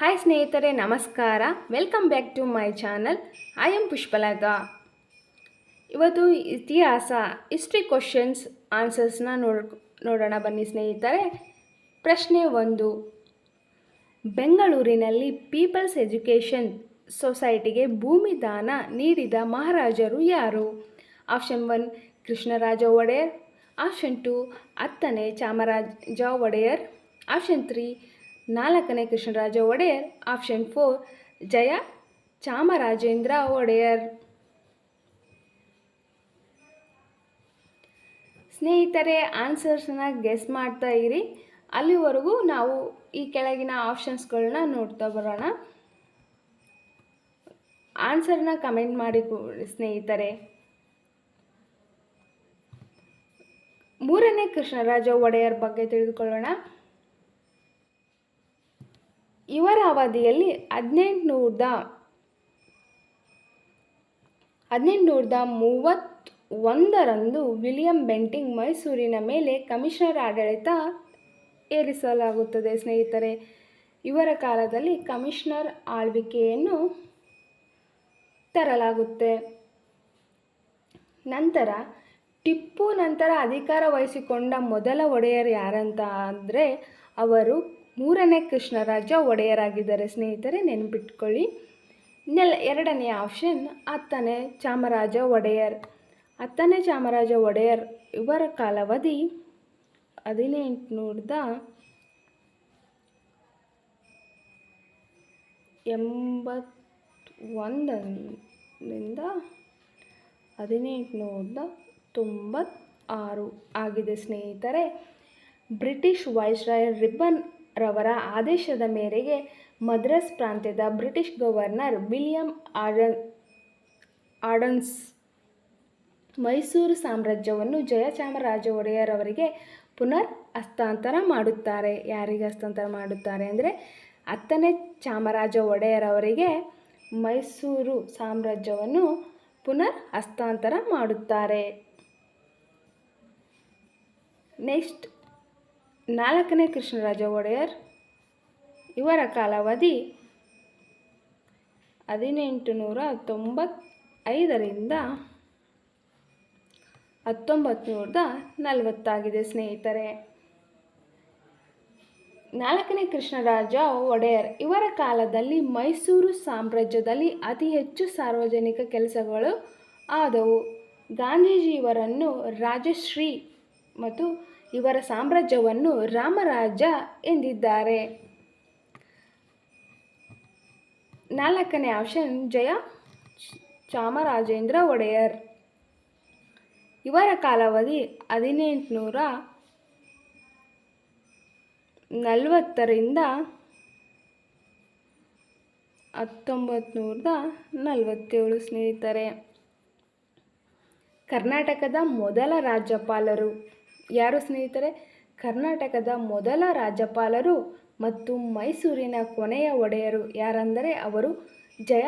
Hi ಸ್ನೇಹಿತರೆ, ನಮಸ್ಕಾರ. Welcome back to my channel I am Pushpalatha ಇವತ್ತು ಇತಿಹಾಸ ಹಿಸ್ಟ್ರಿ ಕ್ವಶನ್ಸ್ ಆನ್ಸರ್ಸ್ನ ನೋಡ್, ನೋಡೋಣ ಬನ್ನಿ ಸ್ನೇಹಿತರೆ. ಪ್ರಶ್ನೆ ಒಂದು. ಬೆಂಗಳೂರಿನಲ್ಲಿ ಪೀಪಲ್ಸ್ ಎಜುಕೇಷನ್ ಸೊಸೈಟಿಗೆ ಭೂಮಿ ದಾನ ನೀಡಿದ ಮಹಾರಾಜರು ಯಾರು? Option one Krishnaraja Wodeyar. Option two ಹತ್ತನೇ ಚಾಮರಾಜ ಒಡೆಯರ್. ಆಪ್ಷನ್ ತ್ರೀ ನಾಲ್ಕನೇ ಕೃಷ್ಣರಾಜ ಒಡೆಯರ್, ಆಪ್ಷನ್ ಫೋರ್, ಜಯ ಚಾಮರಾಜೇಂದ್ರ ಒಡೆಯರ್. ಸ್ನೇಹಿತರೆ ಆನ್ಸರ್ಸನ್ನು ಗೆಸ್ ಮಾಡ್ತಾ ಇರಿ. ಅಲ್ಲಿವರೆಗೂ ನಾವು ಈ ಕೆಳಗಿನ ಆಪ್ಷನ್ಸ್ಗಳನ್ನ ನೋಡ್ತಾ ಬರೋಣ. ಆನ್ಸರ್ನ ಕಮೆಂಟ್ ಮಾಡಿ ಸ್ನೇಹಿತರೆ. ಮೂರನೇ ಕೃಷ್ಣರಾಜ ಒಡೆಯರ್ ಬಗ್ಗೆ ತಿಳಿದುಕೊಳ್ಳೋಣ. ಇವರ ಅವಧಿಯಲ್ಲಿ ಹದಿನೆಂಟುನೂರದ ಹದಿನೆಂಟುನೂರದ ಮೂವತ್ತ ಒಂದರಂದು ವಿಲಿಯಂ ಬೆಂಟಿಂಗ್ ಮೈಸೂರಿನ ಮೇಲೆ ಕಮಿಷನರ್ ಆಡಳಿತ ಏರಿಸಲಾಗುತ್ತದೆ. ಸ್ನೇಹಿತರೆ, ಇವರ ಕಾಲದಲ್ಲಿ ಕಮಿಷನರ್ ಆಳ್ವಿಕೆಯನ್ನು ತರಲಾಗುತ್ತೆ. ನಂತರ, ಟಿಪ್ಪು ನಂತರ ಅಧಿಕಾರ ವಹಿಸಿಕೊಂಡ ಮೊದಲ ಒಡೆಯರ್ ಯಾರಂತ ಅಂದರೆ, ಅವರು ಮೂರನೇ ಕೃಷ್ಣರಾಜ ಒಡೆಯರಾಗಿದ್ದಾರೆ ಸ್ನೇಹಿತರೆ, ನೆನಪಿಟ್ಕೊಳ್ಳಿ. ನೆಲ ಎರಡನೇ ಆಪ್ಷನ್ ಹತ್ತನೇ ಚಾಮರಾಜ ಒಡೆಯರ್. ಹತ್ತನೇ ಚಾಮರಾಜ ಒಡೆಯರ್ ಇವರ ಕಾಲಾವಧಿ ಹದಿನೆಂಟುನೂರದ ಎಂಬತ್ತೊಂದರಿಂದ ಹದಿನೆಂಟುನೂರದ ತೊಂಬತ್ತಾರು ಆಗಿದೆ ಸ್ನೇಹಿತರೆ. ಬ್ರಿಟಿಷ್ ವಾಯ್ಸ್ರಾಯರ್ ರಿಬ್ಬನ್ ರವರ ಆದೇಶದ ಮೇರೆಗೆ ಮದ್ರಾಸ್ ಪ್ರಾಂತ್ಯದ ಬ್ರಿಟಿಷ್ ಗವರ್ನರ್ ವಿಲಿಯಂ ಆಡನ್ ಆಡನ್ಸ್ ಮೈಸೂರು ಸಾಮ್ರಾಜ್ಯವನ್ನು ಜಯಚಾಮರಾಜ ಒಡೆಯರ್ ಅವರಿಗೆ ಪುನರ್ ಹಸ್ತಾಂತರ ಮಾಡುತ್ತಾರೆ. ಯಾರಿಗೆ ಹಸ್ತಾಂತರ ಮಾಡುತ್ತಾರೆ ಅಂದರೆ ಹತ್ತನೇ ಚಾಮರಾಜ ಒಡೆಯರ್ ಅವರಿಗೆ ಮೈಸೂರು ಸಾಮ್ರಾಜ್ಯವನ್ನು ಪುನರ್ ಹಸ್ತಾಂತರ ಮಾಡುತ್ತಾರೆ. ನೆಕ್ಸ್ಟ್ ನಾಲ್ಕನೇ ಕೃಷ್ಣರಾಜ ಒಡೆಯರ್, ಇವರ ಕಾಲಾವಧಿ ಹದಿನೆಂಟು ನೂರ ತೊಂಬತ್ತೈದರಿಂದ ಹತ್ತೊಂಬತ್ತು ನೂರದ ನಲವತ್ತಾಗಿದೆ ಸ್ನೇಹಿತರೆ. ನಾಲ್ಕನೇ ಕೃಷ್ಣರಾಜ ಒಡೆಯರ್, ಇವರ ಕಾಲದಲ್ಲಿ ಮೈಸೂರು ಸಾಮ್ರಾಜ್ಯದಲ್ಲಿ ಅತಿ ಹೆಚ್ಚು ಸಾರ್ವಜನಿಕ ಕೆಲಸಗಳು ಆದವು. ಗಾಂಧೀಜಿಯವರನ್ನು ರಾಜಶ್ರೀ ಮತ್ತು ಇವರ ಸಾಮ್ರಾಜ್ಯವನ್ನು ರಾಮರಾಜ ಎಂದಿದ್ದಾರೆ. ನಾಲ್ಕನೇ ಆಪ್ಷನ್, ಜಯ ಚಾಮರಾಜೇಂದ್ರ ಒಡೆಯರ್. ಇವರ ಕಾಲಾವಧಿ ಹದಿನೆಂಟುನೂರ ನಲವತ್ತರಿಂದ ಹತ್ತೊಂಬತ್ತು ನಲವತ್ತೇಳು ಸ್ನೇಹಿತರೆ, ಕರ್ನಾಟಕದ ಮೊದಲ ರಾಜ್ಯಪಾಲರು. ಯಾರು ಸ್ನೇಹಿತರೆ? ಕರ್ನಾಟಕದ ಮೊದಲ ರಾಜ್ಯಪಾಲರು ಮತ್ತು ಮೈಸೂರಿನ ಕೊನೆಯ ಒಡೆಯರು ಯಾರೆಂದರೆ ಅವರು ಜಯ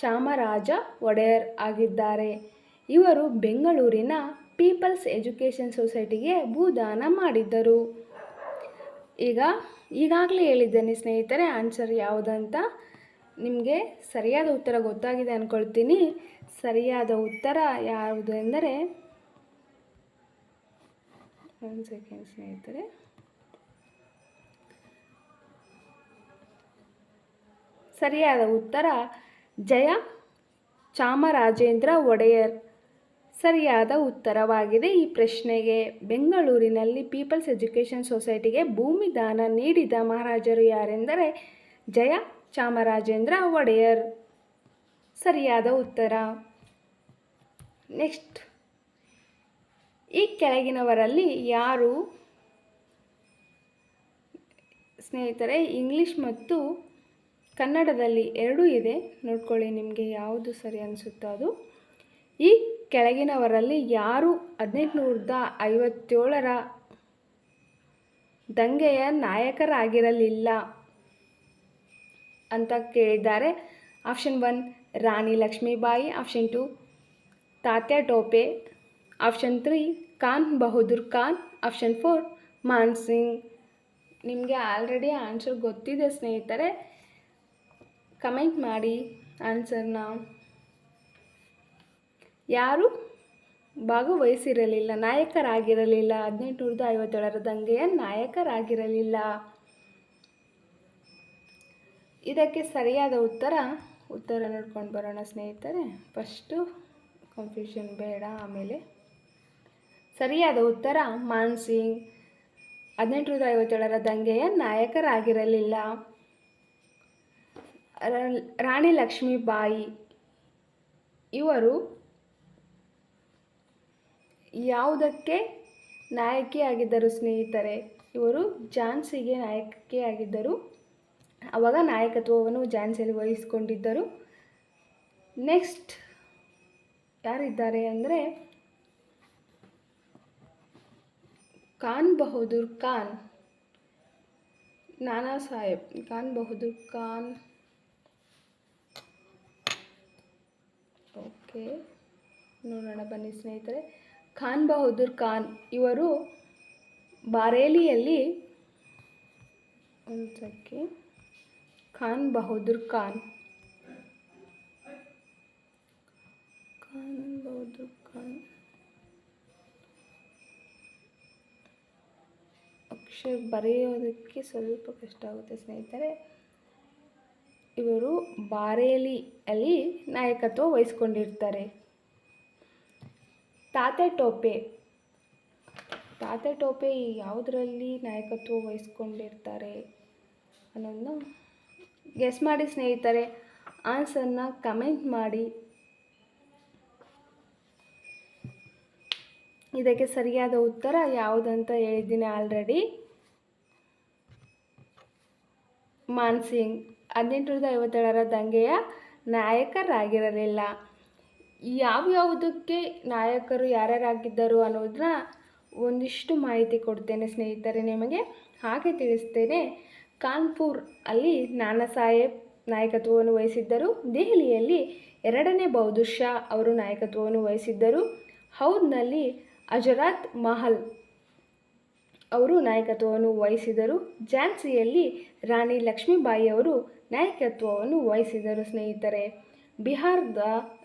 ಚಾಮರಾಜ ಒಡೆಯರ್ ಆಗಿದ್ದಾರೆ. ಇವರು ಬೆಂಗಳೂರಿನ ಪೀಪಲ್ಸ್ ಎಜುಕೇಷನ್ ಸೊಸೈಟಿಗೆ ಭೂದಾನ ಮಾಡಿದ್ದರು. ಈಗ, ಈಗಾಗಲೇ ಹೇಳಿದ್ದೇನೆ ಸ್ನೇಹಿತರೆ, ಆನ್ಸರ್ ಯಾವುದಂತ? ನಿಮಗೆ ಸರಿಯಾದ ಉತ್ತರ ಗೊತ್ತಾಗಿದೆ ಅಂದ್ಕೊಳ್ತೀನಿ ಸರಿಯಾದ ಉತ್ತರ ಯಾವುದು ಎಂದರೆ ಒಂದು ಸೆಕೆಂಡ್ ಸ್ನೇಹಿತರೆ. ಸರಿಯಾದ ಉತ್ತರ, ಜಯ ಚಾಮರಾಜೇಂದ್ರ ಒಡೆಯರ್. ಸರಿಯಾದ ಉತ್ತರವಾಗಿದೆ ಈ ಪ್ರಶ್ನೆಗೆ. ಬೆಂಗಳೂರಿನಲ್ಲಿ ಪೀಪಲ್ಸ್ ಎಜುಕೇಷನ್ ಸೊಸೈಟಿಗೆ ಭೂಮಿ ದಾನ ನೀಡಿದ ಮಹಾರಾಜರು ಯಾರೆಂದರೆ ಜಯ ಚಾಮರಾಜೇಂದ್ರ ಒಡೆಯರ್. ಸರಿಯಾದ ಉತ್ತರ. ನೆಕ್ಸ್ಟ್. ಈ ಕೆಳಗಿನವರಲ್ಲಿ ಯಾರು? ಸ್ನೇಹಿತರೆ, ಇಂಗ್ಲಿಷ್ ಮತ್ತು ಕನ್ನಡದಲ್ಲಿ ಎರಡೂ ಇದೆ. ನೋಡ್ಕೊಳ್ಳಿ ನಿಮಗೆ ಯಾವುದು ಸರಿ ಅನಿಸುತ್ತೋ ಅದು. ಈ ಕೆಳಗಿನವರಲ್ಲಿ ಯಾರು ಹದಿನೆಂಟುನೂರದ ಐವತ್ತೇಳರ ದಂಗೆಯ ನಾಯಕರಾಗಿರಲಿಲ್ಲ ಅಂತ ಕೇಳಿದ್ದಾರೆ. Option one, Rani Lakshmibai. Option two, Tatya Tope. Option three, Khan Bahadur Khan. Option four, Man Singh. ನಿಮಗೆ ಆಲ್ರೆಡಿ ಆನ್ಸರ್ ಗೊತ್ತಿದೆ ಸ್ನೇಹಿತರೆ. ಕಮೆಂಟ್ ಮಾಡಿ ಆನ್ಸರ್ನ. ಯಾರು ಭಾಗವಹಿಸಿರಲಿಲ್ಲ, ನಾಯಕರಾಗಿರಲಿಲ್ಲ. ಹದಿನೆಂಟುನೂರದ ಐವತ್ತೇಳರ ದಂಗೆಯ ನಾಯಕರಾಗಿರಲಿಲ್ಲ. ಇದಕ್ಕೆ ಸರಿಯಾದ ಉತ್ತರ ಉತ್ತರ ನೋಡ್ಕೊಂಡು ಬರೋಣ ಸ್ನೇಹಿತರೆ. ಫಸ್ಟು ಕನ್ಫ್ಯೂಷನ್ ಬೇಡ, ಆಮೇಲೆ ಸರಿಯಾದ ಉತ್ತರ ಮಾನ್ಸಿಂಗ್. ಹದಿನೆಂಟುನೂರ ಐವತ್ತೇಳರ ದಂಗೆಯ ನಾಯಕರಾಗಿರಲಿಲ್ಲ. ರಾಣಿ ಲಕ್ಷ್ಮೀಬಾಯಿ. ಇವರು ಯಾವುದಕ್ಕೆ ನಾಯಕಿಯಾಗಿದ್ದರು ಸ್ನೇಹಿತರೆ? ಇವರು ಝಾನ್ಸಿಗೆ ನಾಯಕಿಯಾಗಿದ್ದರು. ಆವಾಗ ನಾಯಕತ್ವವನ್ನು ಝಾನ್ಸಿಯಲ್ಲಿ ವಹಿಸಿಕೊಂಡಿದ್ದರು. ನೆಕ್ಸ್ಟ್ ಯಾರಿದ್ದಾರೆ ಅಂದರೆ ಖಾನ್ ಬಹದ್ದೂರ್ ಖಾನ್. ನಾನಾ ಸಾಹೇಬ್ ಖಾನ್ ಬಹದ್ದೂರ್ ಖಾನ್. ಓಕೆ, ನೋಡೋಣ ಬನ್ನಿ ಸ್ನೇಹಿತರೆ. ಖಾನ್ ಬಹದ್ದೂರ್ ಖಾನ್ ಇವರು ಬಾರೇಲಿಯಲ್ಲಿ, ಒಂದು ಸೆಕೆಂಡ್ ಖಾನ್ ಬಹದ್ದೂರ್ ಖಾನ್. ಖಾನ್ ಬಹದ್ದೂರ್ ಖಾನ್. ಅಕ್ಷರ ಬರೆಯೋದಕ್ಕೆ ಸ್ವಲ್ಪ ಕಷ್ಟ ಆಗುತ್ತೆ ಸ್ನೇಹಿತರೆ. ಇವರು ಬಾರೇಲಿಯಲ್ಲಿ ನಾಯಕತ್ವ ವಹಿಸ್ಕೊಂಡಿರ್ತಾರೆ. ತಾತೆ ಟೋಪೆ. ತಾತೆ ಟೋಪೆ ಯಾವುದರಲ್ಲಿ ನಾಯಕತ್ವ ವಹಿಸ್ಕೊಂಡಿರ್ತಾರೆ ಅನ್ನೋದನ್ನ ಗೆಸ್ ಮಾಡಿ ಸ್ನೇಹಿತರೆ. ಆನ್ಸರ್ನ ಕಮೆಂಟ್ ಮಾಡಿ. ಇದಕ್ಕೆ ಸರಿಯಾದ ಉತ್ತರ ಯಾವುದಂತ ಹೇಳಿದ್ದೀನಿ ಆಲ್ರೆಡಿ ಮಾನ್ಸಿಂಗ್. ಹದಿನೆಂಟುನೂರದ ಐವತ್ತೇಳರ ದಂಗೆಯ ನಾಯಕರಾಗಿರಲಿಲ್ಲ. ಯಾವ್ಯಾವುದಕ್ಕೆ ನಾಯಕರು ಯಾರ್ಯಾರಾಗಿದ್ದರು ಅನ್ನೋದನ್ನ ಒಂದಿಷ್ಟು ಮಾಹಿತಿ ಕೊಡ್ತೇನೆ ಸ್ನೇಹಿತರೆ, ನಿಮಗೆ ಹಾಗೆ ತಿಳಿಸ್ತೇನೆ. ಕಾನ್ಪುರ್ ಅಲ್ಲಿ ನಾನಾ ಸಾಹೇಬ್ ನಾಯಕತ್ವವನ್ನು ವಹಿಸಿದ್ದರು. ದೆಹಲಿಯಲ್ಲಿ ಎರಡನೇ ಬಹದ್ದೂರ್ ಶಾ ಅವರು ನಾಯಕತ್ವವನ್ನು ವಹಿಸಿದ್ದರು. ಹೌದ್ನಲ್ಲಿ ಅಜರಾತ್ ಮಹಲ್ ಅವರು ನಾಯಕತ್ವವನ್ನು ವಹಿಸಿದರು. ಝಾನ್ಸಿಯಲ್ಲಿ ರಾಣಿ ಲಕ್ಷ್ಮೀಬಾಯಿ ಅವರು ನಾಯಕತ್ವವನ್ನು ವಹಿಸಿದರು. ಸ್ನೇಹಿತರೆ, ಬಿಹಾರದ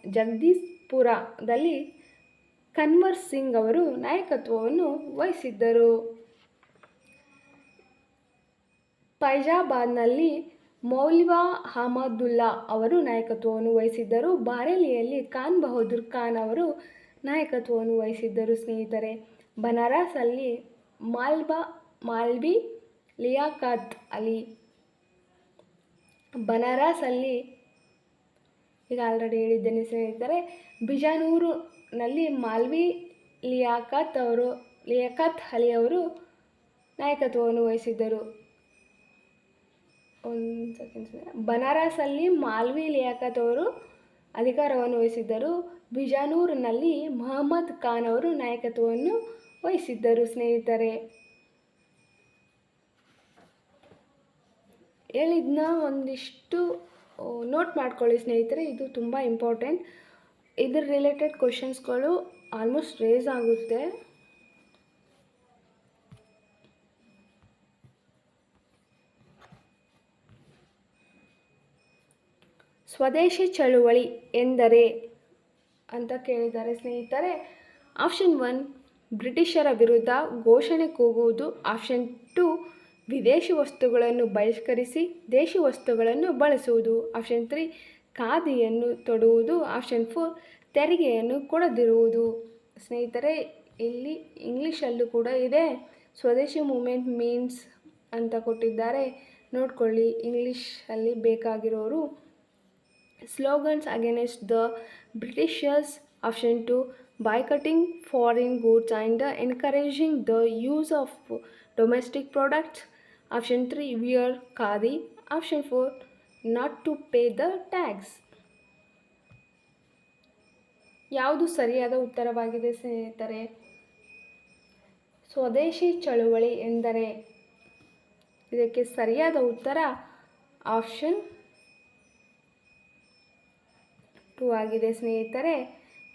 ಜಗದೀಶ್ಪುರದಲ್ಲಿ ಕನ್ವರ್ ಸಿಂಗ್ ಅವರು ನಾಯಕತ್ವವನ್ನು ವಹಿಸಿದ್ದರು. ಫೈಜಾಬಾದ್ನಲ್ಲಿ ಮೌಲ್ವಾ ಅಹಮದುಲ್ಲಾ ಅವರು ನಾಯಕತ್ವವನ್ನು ವಹಿಸಿದ್ದರು. ಬಾರೇಲಿಯಲ್ಲಿ ಖಾನ್ ಬಹದ್ದೂರ್ ಖಾನ್ ಅವರು ನಾಯಕತ್ವವನ್ನು ವಹಿಸಿದ್ದರು. ಸ್ನೇಹಿತರೆ ಬನಾರಸಲ್ಲಿ ಮಾಲ್ಬಾ, ಮಾಲ್ಬಿ, ಲಿಯಾಖತ್ ಅಲಿ. ಬನಾರಸಲ್ಲಿ ಈಗ ಆಲ್ರೆಡಿ ಹೇಳಿದ್ದೇನೆ ಸ್ನೇಹಿತರೆ. ಬಿಜಾನೂರುನಲ್ಲಿ ಮಾಲ್ವಿ ಲಿಯಾಕತ್ ಅವರು, ಲಿಯಾಖತ್ ಅಲಿ ಅವರು ನಾಯಕತ್ವವನ್ನು ವಹಿಸಿದ್ದರು. ಒಂದು ಸೆಕೆಂಡ್ ಬನಾರಸಲ್ಲಿ ಮಾಲ್ವಿ ಲಿಯಾಕತ್ ಅವರು ಅಧಿಕಾರವನ್ನು ವಹಿಸಿದ್ದರು. ಬಿಜಾನೂರಿನಲ್ಲಿ ಮೊಹಮ್ಮದ್ ಖಾನ್ ಅವರು ನಾಯಕತ್ವವನ್ನು ವಹಿಸಿದ್ದರು ಸ್ನೇಹಿತರೆ. ಹೇಳಿದ್ನ ಒಂದಿಷ್ಟು ನೋಟ್ ಮಾಡ್ಕೊಳ್ಳಿ ಸ್ನೇಹಿತರೆ, ಇದು ತುಂಬ ಇಂಪಾರ್ಟೆಂಟ್ ಇದ್ರ ರಿಲೇಟೆಡ್ ಕ್ವಶನ್ಸ್ಗಳು ಆಲ್ಮೋಸ್ಟ್ ರೇಸ್ ಆಗುತ್ತೆ. ಸ್ವದೇಶಿ ಚಳುವಳಿ ಎಂದರೆ ಅಂತ ಕೇಳಿದ್ದಾರೆ ಸ್ನೇಹಿತರೆ. ಆಪ್ಷನ್ ಒನ್ ಬ್ರಿಟಿಷರ ವಿರುದ್ಧ ಘೋಷಣೆ ಕೂಗುವುದು ಆಪ್ಷನ್ ಟು. ವಿದೇಶಿ ವಸ್ತುಗಳನ್ನು ಬಹಿಷ್ಕರಿಸಿ ದೇಶಿ ವಸ್ತುಗಳನ್ನು ಬಳಸುವುದು. Option three. ಖಾದಿಯನ್ನು ತೊಡುವುದು. Option four. ತೆರಿಗೆಯನ್ನು ಕೊಡದಿರುವುದು. ಸ್ನೇಹಿತರೆ, ಇಲ್ಲಿ ಇಂಗ್ಲೀಷಲ್ಲೂ ಕೂಡ ಇದೆ. ಸ್ವದೇಶಿ ಮೂಮೆಂಟ್ ಮೀನ್ಸ್ ಅಂತ ಕೊಟ್ಟಿದ್ದಾರೆ. ನೋಡ್ಕೊಳ್ಳಿ, ಇಂಗ್ಲೀಷಲ್ಲಿ ಬೇಕಾಗಿರೋರು. Slogans against the Britishers. Option two. Boycotting foreign goods and uh, encouraging the use of domestic products option 3 wear khadi option 4 not to pay the tax ಯಾವುದು ಸರಿಯಾದ ಉತ್ತರವಾಗಿದೆ ಸ್ನೇಹಿತರೆ ಸ್ವದೇಶಿ ಚಳುವಳಿ ಎಂದರೆ ಇದಕ್ಕೆ ಸರಿಯಾದ ಉತ್ತರ ಆಪ್ಷನ್ ಟು ಆಗಿದೆ ಸ್ನೇಹಿತರೆ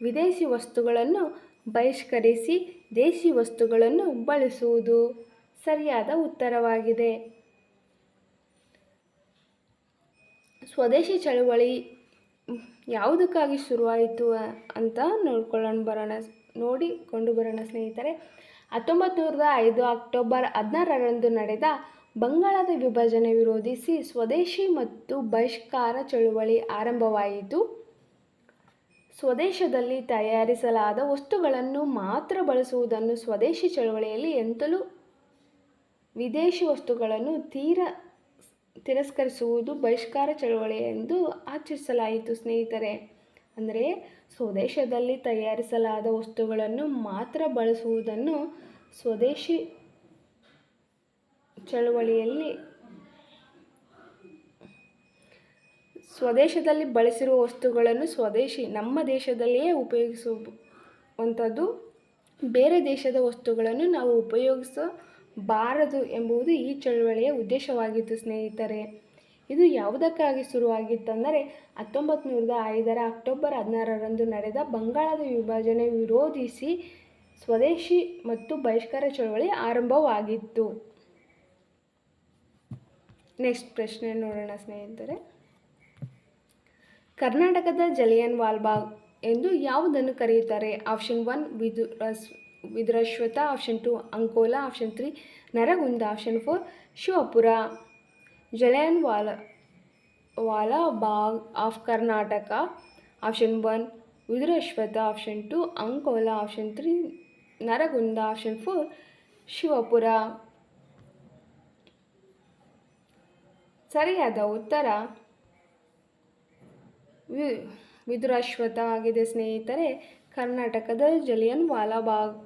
ವಿದೇಶಿ ವಸ್ತುಗಳನ್ನು ಬಹಿಷ್ಕರಿಸಿ ದೇಶಿ ವಸ್ತುಗಳನ್ನು ಬಳಸುವುದು ಸರಿಯಾದ ಉತ್ತರವಾಗಿದೆ. ಸ್ವದೇಶಿ ಚಳುವಳಿ ಯಾವುದಕ್ಕಾಗಿ ಶುರುವಾಯಿತು ಅಂತ ನೋಡ್ಕೊಳ್ಳೋಣ ಬರೋಣ ನೋಡಿಕೊಂಡು ಬರೋಣ ಸ್ನೇಹಿತರೆ. ಹತ್ತೊಂಬತ್ತು ನೂರದ ಐದು ಅಕ್ಟೋಬರ್ ಹದಿನಾರರಂದು ನಡೆದ ಬಂಗಾಳದ ವಿಭಜನೆ ವಿರೋಧಿಸಿ ಸ್ವದೇಶಿ ಮತ್ತು ಬಹಿಷ್ಕಾರ ಚಳುವಳಿ ಆರಂಭವಾಯಿತು. ಸ್ವದೇಶದಲ್ಲಿ ತಯಾರಿಸಲಾದ ವಸ್ತುಗಳನ್ನು ಮಾತ್ರ ಬಳಸುವುದನ್ನು ಸ್ವದೇಶಿ ಚಳವಳಿಯಲ್ಲಿ ಎಂತಲೂ ವಿದೇಶಿ ವಸ್ತುಗಳನ್ನು ತೀರ ತಿರಸ್ಕರಿಸುವುದು ಬಹಿಷ್ಕಾರ ಚಳವಳಿ ಎಂದು ಆಚರಿಸಲಾಯಿತು, ಸ್ನೇಹಿತರೆ. ಅಂದರೆ ಸ್ವದೇಶದಲ್ಲಿ ತಯಾರಿಸಲಾದ ವಸ್ತುಗಳನ್ನು ಮಾತ್ರ ಬಳಸುವುದನ್ನು ಸ್ವದೇಶಿ ಚಳವಳಿಯಲ್ಲಿ ಸ್ವದೇಶದಲ್ಲಿ ಬಳಸಿರುವ ವಸ್ತುಗಳನ್ನು ಸ್ವದೇಶಿ, ನಮ್ಮ ದೇಶದಲ್ಲಿಯೇ ಉಪಯೋಗಿಸುವಂಥದ್ದು ಬೇರೆ ದೇಶದ ವಸ್ತುಗಳನ್ನು ನಾವು ಉಪಯೋಗಿಸಬಾರದು ಎಂಬುದು ಈ ಚಳುವಳಿಯ ಉದ್ದೇಶವಾಗಿತ್ತು, ಸ್ನೇಹಿತರೆ. ಇದು ಯಾವುದಕ್ಕಾಗಿ ಶುರುವಾಗಿತ್ತಂದರೆ ಹತ್ತೊಂಬತ್ತು ನೂರದ ಐದರ ಅಕ್ಟೋಬರ್ ಹದಿನಾರರಂದು ನಡೆದ ಬಂಗಾಳದ ವಿಭಜನೆ ವಿರೋಧಿಸಿ ಸ್ವದೇಶಿ ಮತ್ತು ಬಹಿಷ್ಕಾರ ಚಳವಳಿ ಆರಂಭವಾಗಿತ್ತು. ನೆಕ್ಸ್ಟ್ ಪ್ರಶ್ನೆ ನೋಡೋಣ, ಸ್ನೇಹಿತರೆ. ಕರ್ನಾಟಕದ ಜಲಿಯನ್ ವಾಲ್ಬಾಗ್ ಎಂದು ಯಾವುದನ್ನು ಕರೆಯುತ್ತಾರೆ? Option one ವಿದು Vidurashwatha, option two Ankola, option three Naragund, option four Shivapura. Jallian wala wala Bagh of Karnataka, option one Vidurashwatha, option two Ankola, option three Naragund, option four Shivapura. ಸರಿಯಾದ ಉತ್ತರ V ಆಗಿದೆ ಸ್ನೇಹಿತರೆ. ಕರ್ನಾಟಕದ ಜಲಿಯನ್ ವಾಲಾಬಾಗ್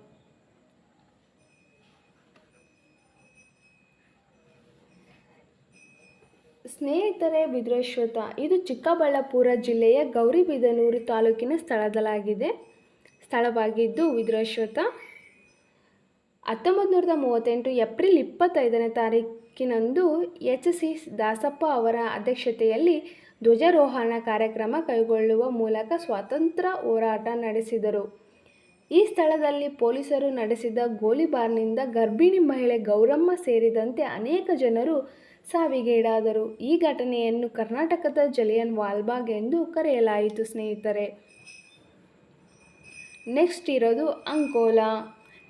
ಸ್ನೇಹಿತರೆ, ವಿದುರಾಶ್ವತ, ಇದು ಚಿಕ್ಕಬಳ್ಳಾಪುರ ಜಿಲ್ಲೆಯ ಗೌರಿಬಿದನೂರು ತಾಲೂಕಿನ ಸ್ಥಳದಲ್ಲಾಗಿದೆ. ಸ್ಥಳವಾಗಿದ್ದು ವಿದುರಾಶ್ವತ ಹತ್ತೊಂಬತ್ತು ನೂರದ ಮೂವತ್ತೆಂಟು ಏಪ್ರಿಲ್ ಇಪ್ಪತ್ತೈದನೇ ತಾರೀಕಿನಂದು ಎಚ್ ಸಿ ದಾಸಪ್ಪ ಅವರ ಅಧ್ಯಕ್ಷತೆಯಲ್ಲಿ ಧ್ವಜಾರೋಹಣ ಕಾರ್ಯಕ್ರಮ ಕೈಗೊಳ್ಳುವ ಮೂಲಕ ಸ್ವಾತಂತ್ರ್ಯ ಹೋರಾಟ ನಡೆಸಿದರು. ಈ ಸ್ಥಳದಲ್ಲಿ ಪೊಲೀಸರು ನಡೆಸಿದ ಗೋಲಿಬಾರ್ನಿಂದ ಗರ್ಭಿಣಿ ಮಹಿಳೆ ಗೌರಮ್ಮ ಸೇರಿದಂತೆ ಅನೇಕ ಜನರು ಸಾವಿಗೀಡಾದರು. ಈ ಘಟನೆಯನ್ನು ಕರ್ನಾಟಕದ ಜಲಿಯನ್ ವಾಲ್ಬಾಗ್ ಎಂದು ಕರೆಯಲಾಯಿತು ಸ್ನೇಹಿತರೆ. ನೆಕ್ಸ್ಟ್ ಇರೋದು ಅಂಕೋಲಾ.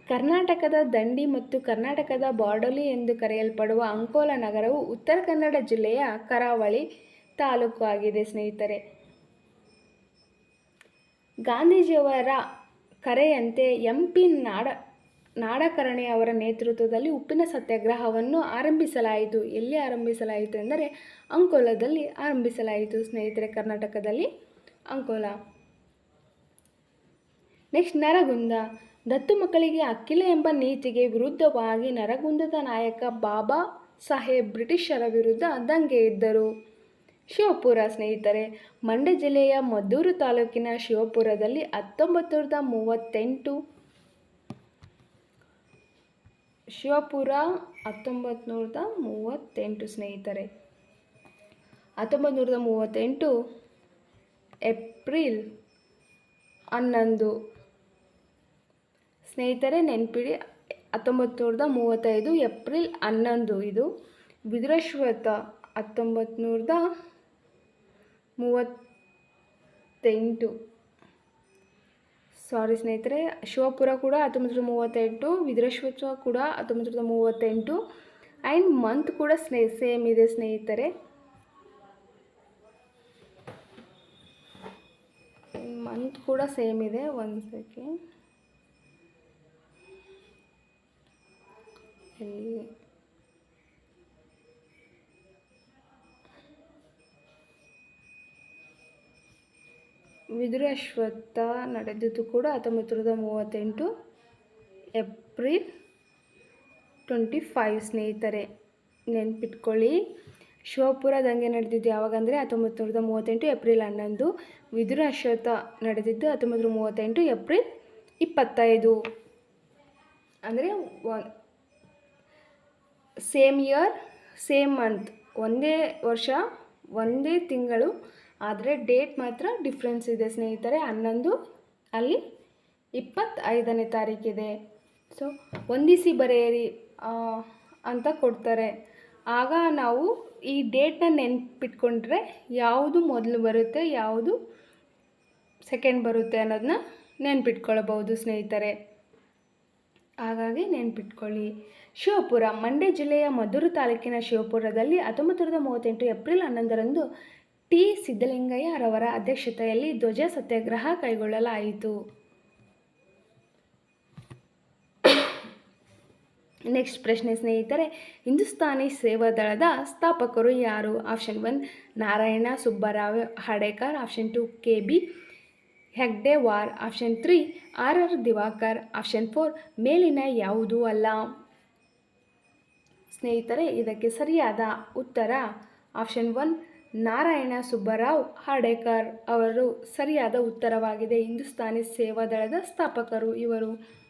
ಕರ್ನಾಟಕದ ದಂಡಿ ಮತ್ತು ಕರ್ನಾಟಕದ ಬಾರ್ಡೋಲಿ ಎಂದು ಕರೆಯಲ್ಪಡುವ ಅಂಕೋಲಾ ನಗರವು ಉತ್ತರ ಕನ್ನಡ ಜಿಲ್ಲೆಯ ಕರಾವಳಿ ತಾಲೂಕು ಆಗಿದೆ ಸ್ನೇಹಿತರೆ. ಗಾಂಧೀಜಿಯವರ ಕರೆಯಂತೆ ಎಂ ಪಿ ನಾಡ, ನಾಡಕರ್ಣಿ ಅವರ ನೇತೃತ್ವದಲ್ಲಿ ಉಪ್ಪಿನ ಸತ್ಯಾಗ್ರಹವನ್ನು ಆರಂಭಿಸಲಾಯಿತು. ಎಲ್ಲಿ ಆರಂಭಿಸಲಾಯಿತು ಎಂದರೆ ಅಂಕೋಲದಲ್ಲಿ ಆರಂಭಿಸಲಾಯಿತು ಸ್ನೇಹಿತರೆ ಕರ್ನಾಟಕದಲ್ಲಿ. ಅಂಕೋಲ. ನೆಕ್ಸ್ಟ್ ನರಗುಂದ. ದತ್ತು ಮಕ್ಕಳಿಗೆ ಅಕ್ಕಿಲ ಎಂಬ ನೀತಿಗೆ ವಿರುದ್ಧವಾಗಿ ನರಗುಂದದ ನಾಯಕ ಬಾಬಾ ಸಾಹೇಬ್ ಬ್ರಿಟಿಷರ ವಿರುದ್ಧ ದಂಗೆ ಎದ್ದರು. ಶಿವಪುರ ಸ್ನೇಹಿತರೆ, ಮಂಡ್ಯ ಜಿಲ್ಲೆಯ ಮದ್ದೂರು ತಾಲೂಕಿನ ಶಿವಪುರದಲ್ಲಿ ಹತ್ತೊಂಬತ್ತು ನೂರದ ಮೂವತ್ತೆಂಟು ಶಿವಪುರ ಹತ್ತೊಂಬತ್ತು ನೂರದ ಮೂವತ್ತೆಂಟು ಸ್ನೇಹಿತರೆ. ಹತ್ತೊಂಬತ್ತು ನೂರದ ಮೂವತ್ತೆಂಟು ಏಪ್ರಿಲ್ ಹನ್ನೊಂದು. ಸ್ನೇಹಿತರೆ, ನೆನಪಿಡಿ ಹತ್ತೊಂಬತ್ತು ನೂರದ ಮೂವತ್ತೈದು ಏಪ್ರಿಲ್ ಹನ್ನೊಂದು. ಇದು ಬಿದುರಶ್ವತ ಹತ್ತೊಂಬತ್ತು ನೂರದ ಮೂವತ್ತೆಂಟು. ಸಾರಿ ಸ್ನೇಹಿತರೆ, ಶಿವಪುರ ಕೂಡ ಹತ್ತೊಂಬತ್ತು ನೂರ ಮೂವತ್ತೆಂಟು ವಿದುರಶ್ವತ ಕೂಡ ಹತ್ತೊಂಬತ್ತು ನೂರ ಮೂವತ್ತೆಂಟು ಆ್ಯಂಡ್ ಮಂತ್ ಕೂಡ ಸ್ನೇ ಸೇಮ್ ಇದೆ ಸ್ನೇಹಿತರೆ. ಮಂತ್ ಕೂಡ ಸೇಮ್ ಇದೆ ಒಂದು ಸೆಕೆಂಡ್ ವಿದುರಾಶ್ವತ್ಥ ನಡೆದಿದ್ದು ಕೂಡ ಹತ್ತೊಂಬತ್ತು ನೂರದ ಮೂವತ್ತೆಂಟು ಏಪ್ರಿಲ್ ಟ್ವೆಂಟಿ ಫೈವ್. ಸ್ನೇಹಿತರೆ, ನೆನ್ಪಿಟ್ಕೊಳ್ಳಿ. ಶಿವಪುರ ದಂಗೆ ನಡೆದಿದ್ದು ಯಾವಾಗಂದರೆ ಹತ್ತೊಂಬತ್ತು ನೂರದ ಮೂವತ್ತೆಂಟು ಏಪ್ರಿಲ್ ಹನ್ನೊಂದು. ವಿದುರಾಶ್ವತ್ಥ ನಡೆದಿದ್ದು ಹತ್ತೊಂಬತ್ತು ನೂರ ಮೂವತ್ತೆಂಟು ಏಪ್ರಿಲ್ ಇಪ್ಪತ್ತೈದು. ಅಂದರೆ ಸೇಮ್ ಇಯರ್, ಸೇಮ್ ಮಂತ್, ಒಂದೇ ವರ್ಷ, ಒಂದೇ ತಿಂಗಳು ಆದರೆ ಡೇಟ್ ಮಾತ್ರ ಡಿಫ್ರೆನ್ಸ್ ಇದೆ, ಸ್ನೇಹಿತರೆ. ಹನ್ನೊಂದು ಅಲ್ಲಿ ಇಪ್ಪತ್ತೈದನೇ ತಾರೀಕಿದೆ ಸೊ ಹೊಂದಿಸಿ ಬರೆಯಿರಿ ಅಂತ ಕೊಡ್ತಾರೆ. ಆಗ ನಾವು ಈ ಡೇಟ್ನ ನೆನ್ಪಿಟ್ಕೊಂಡ್ರೆ ಯಾವುದು ಮೊದಲು ಬರುತ್ತೆ, ಯಾವುದು ಸೆಕೆಂಡ್ ಬರುತ್ತೆ ಅನ್ನೋದನ್ನ ನೆನ್ಪಿಟ್ಕೊಳ್ಬೋದು ಸ್ನೇಹಿತರೆ. ಹಾಗಾಗಿ ನೆನ್ಪಿಟ್ಕೊಳ್ಳಿ. ಶಿವಪುರ, ಮಂಡ್ಯ ಜಿಲ್ಲೆಯ ಮದ್ದೂರು ತಾಲೂಕಿನ ಶಿವಪುರದಲ್ಲಿ ಹತ್ತೊಂಬತ್ತು ಮೂವತ್ತೆಂಟು ಏಪ್ರಿಲ್ ಹನ್ನೊಂದರಂದು ಟಿ. ಸಿದ್ದಲಿಂಗಯ್ಯರವರ ಅಧ್ಯಕ್ಷತೆಯಲ್ಲಿ ಧ್ವಜ ಸತ್ಯಾಗ್ರಹ ಕೈಗೊಳ್ಳಲಾಯಿತು. ನೆಕ್ಸ್ಟ್ ಪ್ರಶ್ನೆ, ಸ್ನೇಹಿತರೆ, ಹಿಂದೂಸ್ತಾನಿ ಸೇವಾದಳದ ಸ್ಥಾಪಕರು ಯಾರು? Option one, Narayana Subbarao Hardikar. Option two K B Hegde war option three R R Diwakar. Option four, ಮೇಲಿನ ಯಾವುದೂ ಅಲ್ಲ. ಸ್ನೇಹಿತರೆ, ಇದಕ್ಕೆ ಸರಿಯಾದ ಉತ್ತರ ಆಪ್ಷನ್ ಒನ್ ನಾರಾಯಣ ಸುಬ್ಬರಾವ್ ಹಾಡೇಕರ್ ಅವರು ಸರಿಯಾದ ಉತ್ತರವಾಗಿದೆ. ಹಿಂದೂಸ್ತಾನಿ ಸೇವಾದಳದ ಸ್ಥಾಪಕರು ಇವರು.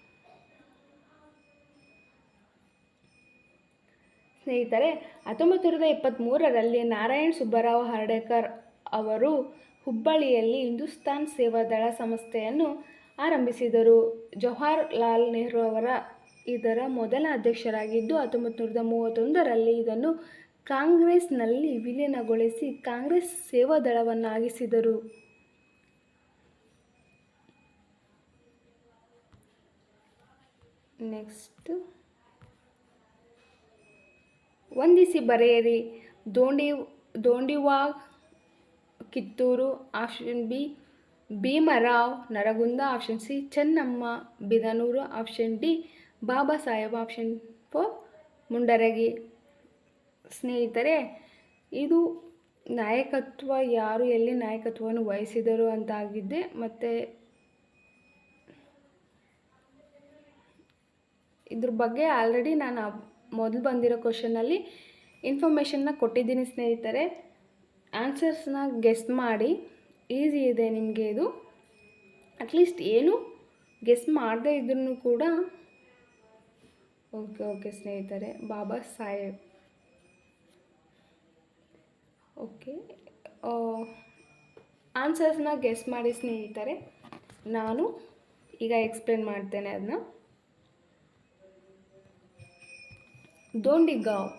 ಸ್ನೇಹಿತರೆ ಹತ್ತೊಂಬತ್ತು ನೂರದ ಎಪ್ಪತ್ತ್ಮೂರರಲ್ಲಿ ನಾರಾಯಣ್ ಸುಬ್ಬರಾವ್ ಹರ್ಡೇಕರ್ ಅವರು ಹುಬ್ಬಳ್ಳಿಯಲ್ಲಿ ಹಿಂದೂಸ್ತಾನ್ ಸೇವಾದಳ ಸಂಸ್ಥೆಯನ್ನು ಆರಂಭಿಸಿದರು. ಜವಾಹರ್ಲಾಲ್ ನೆಹರು ಅವರ ಇದರ ಮೊದಲ ಅಧ್ಯಕ್ಷರಾಗಿದ್ದು ಹತ್ತೊಂಬತ್ತು ನೂರದ ಮೂವತ್ತೊಂದರಲ್ಲಿ ಇದನ್ನು ಕಾಂಗ್ರೆಸ್ನಲ್ಲಿ ವಿಲೀನಗೊಳಿಸಿ ಕಾಂಗ್ರೆಸ್ ಸೇವಾದಳವನ್ನಾಗಿಸಿದರು ನೆಕ್ಸ್ಟು. ವಂದಿಸಿ ಬರೆಯಿರಿ. Dhondi, Dhondiwagh, Kittur, option B, Bhimrao, Naragund, option C, Chennamma, Bidanur, option D, Baba Saheb, option four, Mundaragi. ಸ್ನೇಹಿತರೆ, ಇದು ನಾಯಕತ್ವ, ಯಾರು ಎಲ್ಲಿ ನಾಯಕತ್ವವನ್ನು ವಹಿಸಿದರು ಅಂತ ಆಗಿದ್ದೆ ಮತ್ತು ಇದ್ರ ಬಗ್ಗೆ ಆಲ್ರೆಡಿ ನಾನು ಮೊದಲು ಬಂದಿರೋ ಕ್ವಶನಲ್ಲಿ ಇನ್ಫಾರ್ಮೇಷನ್ನ ಕೊಟ್ಟಿದ್ದೀನಿ ಸ್ನೇಹಿತರೆ. ಆನ್ಸರ್ಸ್ನ ಗೆಸ್ ಮಾಡಿ ಈಸಿ ಇದೆ ನಿಮಗೆ ಇದು. ಅಟ್ಲೀಸ್ಟ್ ಏನು ಗೆಸ್ ಮಾಡದೇ ಇದ್ರೂ ಕೂಡ ಓಕೆ ಓಕೆ ಸ್ನೇಹಿತರೆ. ಬಾಬಾ ಸಾಹೇಬ್. ಓಕೆ ಆನ್ಸರ್ಸ್ನ ಗೆಸ್ ಮಾಡಿ ಸ್ನೇಹಿತರೆ, ನಾನು ಈಗ ಎಕ್ಸ್ಪ್ಲೇನ್ ಮಾಡ್ತೇನೆ ಅದನ್ನ ದೋಂಡಿಗಾಂವ್,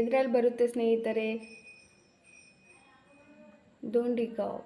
ಎದ್ರಲ್ಲಿ ಬರುತ್ತೆ ಸ್ನೇಹಿತರೆ? ದೋಂಡಿಗಾಂವ್.